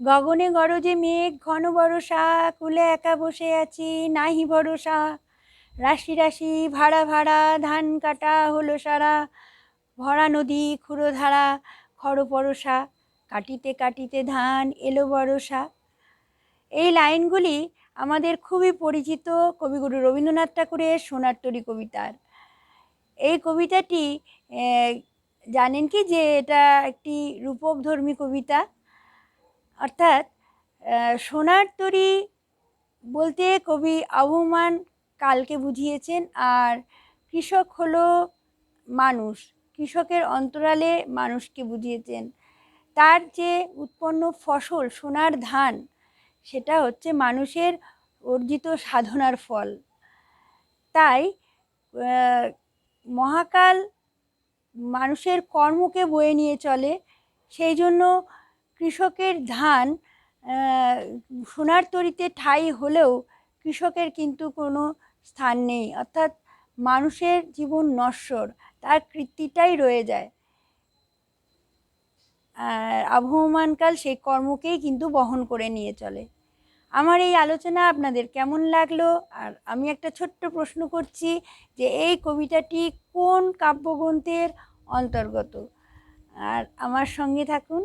গগনে গরজে মেঘ, ঘন বরষা, কুলে একা বসে আছি, নাহি ভরসা। রাশি রাশি, ভাড়া ভাড়া, ধান কাটা হলো সারা। ভরা নদী, ক্ষুরোধারা খর পরশা কাটিতে কাটিতে ধান এলো বরষা এই লাইনগুলি আমাদের খুবই পরিচিত কবিগুরু রবীন্দ্রনাথ ঠাকুরের সোনার তরী কবিতার। এই কবিতাটি জানেন কি যে এটা একটি রূপকধর্মী কবিতা। অর্থাৎ সোনার তরী বলতে কবি আবহমান কালকে বুঝিয়েছেন, আর কৃষক হলো মানুষ। কৃষকের অন্তরালে মানুষকে বুঝিয়েছেন। তার যে উৎপন্ন ফসল, সোনার ধান, সেটা হচ্ছে মানুষের অর্জিত সাধনার ফল। তাই মহাকাল মানুষের কর্মকে বয়ে নিয়ে চলে। সেই জন্য কৃষকের ধান সোনার তরিতে ঠাঁই হলেও কৃষকের কিন্তু কোনো স্থান নেই। অর্থাৎ মানুষের জীবন নশ্বর, তার কৃতিটাই রয়ে যায়। আর আবহমানকাল সেই কর্মকেই কিন্তু বহন করে নিয়ে চলে। আমার এই আলোচনা আপনাদের কেমন লাগল? আর আমি একটা ছোট্ট প্রশ্ন করছি যে, এই কবিতাটি কোন কাব্যগ্রন্থের অন্তর্গত? আর আমার সঙ্গে থাকুন।